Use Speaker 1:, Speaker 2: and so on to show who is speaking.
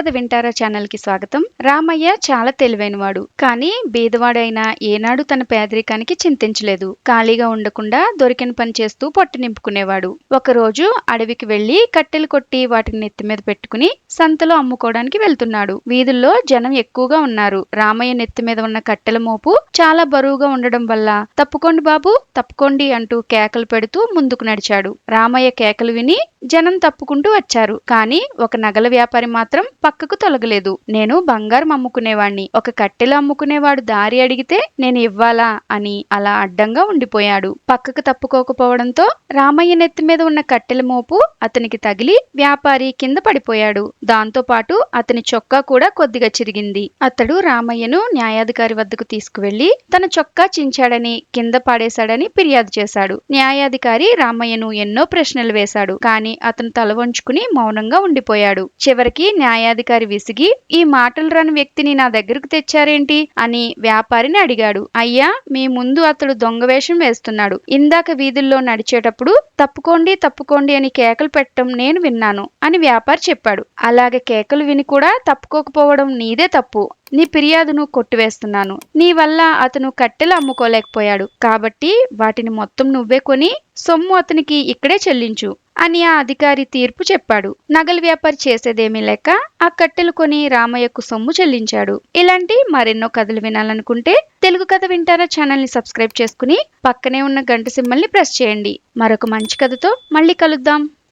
Speaker 1: కథ వింటారా ఛానల్కి స్వాగతం. రామయ్య చాలా తెలివైనవాడు. కానీ బీదవాడైనా ఏనాడు తన పేదరికానికి చింతించలేదు. ఖాళీగా ఉండకుండా దొరికిన పని చేస్తూ పొట్ట నింపుకునేవాడు. ఒకరోజు అడవికి వెళ్ళి కట్టెలు కొట్టి వాటిని నెత్తి మీద పెట్టుకుని సంతలో అమ్ముకోవడానికి వెళ్తున్నాడు. వీధుల్లో జనం ఎక్కువగా ఉన్నారు. రామయ్య నెత్తి మీద ఉన్న కట్టెల మోపు చాలా బరువుగా ఉండడం వల్ల తప్పుకోండి బాబు తప్పుకోండి అంటూ కేకలు పెడుతూ ముందుకు నడిచాడు. రామయ్య కేకలు విని జనం తప్పుకుంటూ వచ్చారు. కానీ ఒక నగల వ్యాపారి మాత్రం పక్కకు తొలగలేదు. నేను బంగారం అమ్ముకునేవాణ్ణి. ఒక కట్టెలు అమ్ముకునేవాడు దారి అడిగితే నేను ఇవ్వాలా అని అలా అడ్డంగా ఉండిపోయాడు. పక్కకు తప్పుకోకపోవడంతో రామయ్య నెత్తి మీద ఉన్న కట్టెల మోపు అతనికి తగిలి వ్యాపారి కింద పడిపోయాడు. దాంతో పాటు అతని చొక్కా కూడా కొద్దిగా చిరిగింది. అతడు రామయ్యను న్యాయాధికారి వద్దకు తీసుకువెళ్ళి తన చొక్కా చించాడని కింద పాడేశాడని ఫిర్యాదు చేశాడు. న్యాయాధికారి రామయ్యను ఎన్నో ప్రశ్నలు వేశాడు. కానీ అతను తల వంచుకుని మౌనంగా ఉండిపోయాడు. చివరికి న్యాయాధికారి విసిగి ఈ మాటలు రాని వ్యక్తిని నా దగ్గరకు తెచ్చారేంటి? అని వ్యాపారిని అడిగాడు. అయ్యా మీ ముందు అతడు దొంగ వేషం వేస్తున్నాడు. ఇందాక వీధుల్లో నడిచేటప్పుడు తప్పుకోండి తప్పుకోండి అని కేకలు పెట్టడం నేను విన్నాను అని వ్యాపారి చెప్పాడు. అలాగే కేకలు విని కూడా తప్పుకోకపోవడం నీదే తప్పు. నీ ఫిర్యాదును కొట్టివేస్తున్నాను. నీ వల్ల అతను కట్టెలు అమ్ముకోలేకపోయాడు. కాబట్టి వాటిని మొత్తం నువ్వే కొని సొమ్ము అతనికి ఇక్కడే చెల్లించు అని ఆ అధికారి తీర్పు చెప్పాడు. నగల వ్యాపారి చేసేదేమీ లేక ఆ కట్టెలు కొని రామయ్యకు సొమ్ము చెల్లించాడు. ఇలాంటి మరెన్నో కథలు వినాలనుకుంటే తెలుగు కథ వింటారా ఛానల్ని సబ్స్క్రైబ్ చేసుకుని పక్కనే ఉన్న గంట సిమ్మల్ని ప్రెస్ చేయండి. మరొక మంచి కథతో మళ్ళీ కలుద్దాం.